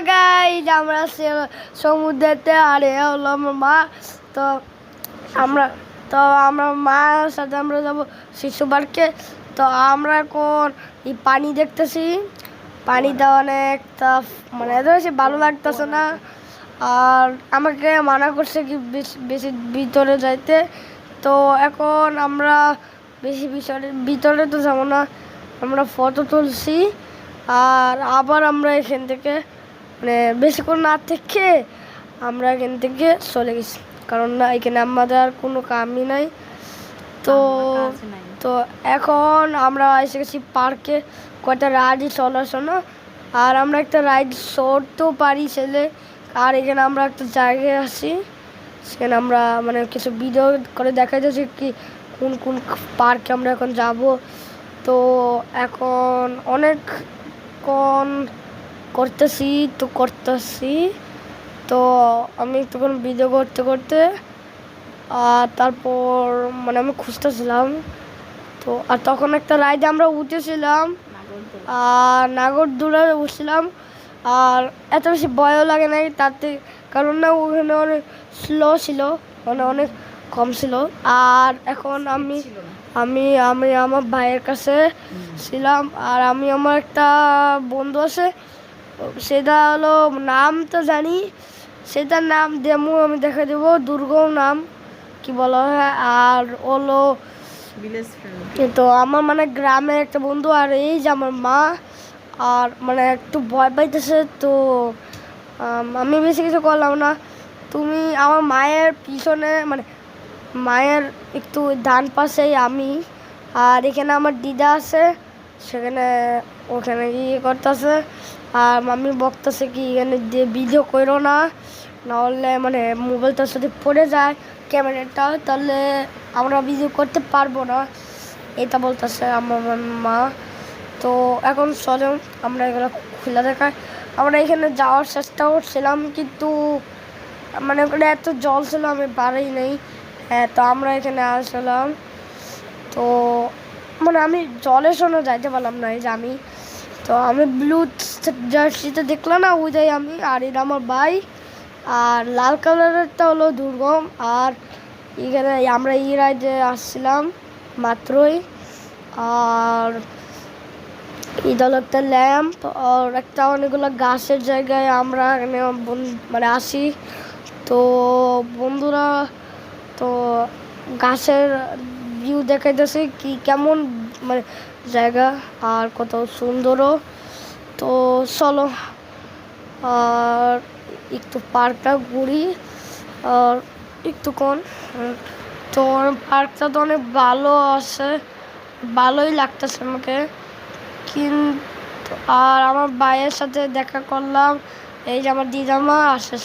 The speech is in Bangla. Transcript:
গাইজ আমরা সে- সমুদ্রেতে আর হলো আমার মা। তো আমরা তো আমরা মার সাথে আমরা যাব শিশু পার্কে। তো আমরা এখন এই পানি দেখতেছি। পানিটা অনেকটা মানে এত বেশি ভালো লাগতেছে না। আর আমাকে মানা করছে কি বেশি বেশি ভিতরে যাইতে। তো এখন আমরা বেশি ভিতরে ভিতরে তো যাব না। আমরা ফটো তুলছি। আর আবার আমরা এখান থেকে মানে বেশিক্ষণ না থেকে আমরা এখান থেকে চলে গেছি। কারণ না এখানে আমাদের আর কোনো কামই নাই। তো তো এখন আমরা এসে গেছি পার্কে। কয়টা রাইডই চলার না? আর আমরা একটা রাইড চড়তেও পারি ছেলে। আর এখানে আমরা একটা জায়গায় আসি সেখানে আমরা মানে কিছু ভিডিও করে দেখা যাচ্ছে কি কোন কোন পার্কে আমরা এখন যাব। তো এখন অনেক অনেকক্ষণ করতেছি তো করতেছি। তো আমি একটুক্ষণ ভিডিও করতে করতে আর তারপর মানে আমি খুঁজতেছিলাম। তো আর তখন একটা রাইডে আমরা উঠেছিলাম আর নাগরদোলা উঠছিলাম আর এত বেশি ভয়ও লাগে নাই তাতে কারণ না ওখানে অনেক স্লো ছিল মানে অনেক কম ছিল। আর এখন আমি আমি আমি আমার ভাইয়ের কাছে ছিলাম আর আমি আমার একটা বন্ধু আছে সেটা হলো নাম তো জানি সেটার নাম দেমু আমি দেখা দেবো দুর্গম নাম কি বলা হয় আর হলো তো আমার মানে গ্রামের একটা বন্ধু আর এই যে আমার মা আর মানে একটু ভয় পাইতেছে তো আমি বেশি কিছু করলাম না। তুমি আমার মায়ের পিছনে মানে মায়ের একটু ডান পাশেই আমি আর এখানে আমার দিদা আছে সেখানে ওখানে গিয়ে করতেছে? আর মামি বকতেছে কি, এখানে দিয়ে ভিডিও করো না। নাহলে মানে মোবাইলটা যদি পড়ে যায় ক্যামেরাটা, তাহলে আমরা ভিডিও করতে পারব না। এটা বলতেছে আমার মা। তো এখন চলো, আমরা এগুলো খোলা দেখাই। আমরা এখানে যাওয়ার চেষ্টা করছিলাম, কিন্তু মানে ওখানে এত জল ছিল, আমি পারি নাই। হ্যাঁ তো আমরা এখানে আসলাম। তো মানে আমি জলের জন্য যাইতে পারলাম না, এই যে আমি। তো আমি ব্লু জার্সিতে দেখলাম না, ওইটাই আমি। আর এটা আমার ভাই। আর লাল কালারেরটা হলো দুর্গম। আর এখানে আমরা এই রাইডে আসছিলাম মাত্রই। আর হলো একটা ল্যাম্প, আর একটা অনেকগুলো গাছের জায়গায় আমরা এখানে মানে আসি। তো বন্ধুরা, তো গাছের ভিউ দেখাইতেছে কি কেমন মানে জায়গা আর কত সুন্দরও। তো চলো, আর একটু পার্কটা ঘুরি, আর একটুক্ষণ তো পার্কটা তো অনেক ভালো আছে, ভালোই লাগতেছে আমাকে। কিন্তু, আর আমার ভাইয়ের সাথে দেখা করলাম, এই যে আমার দিদামা আসে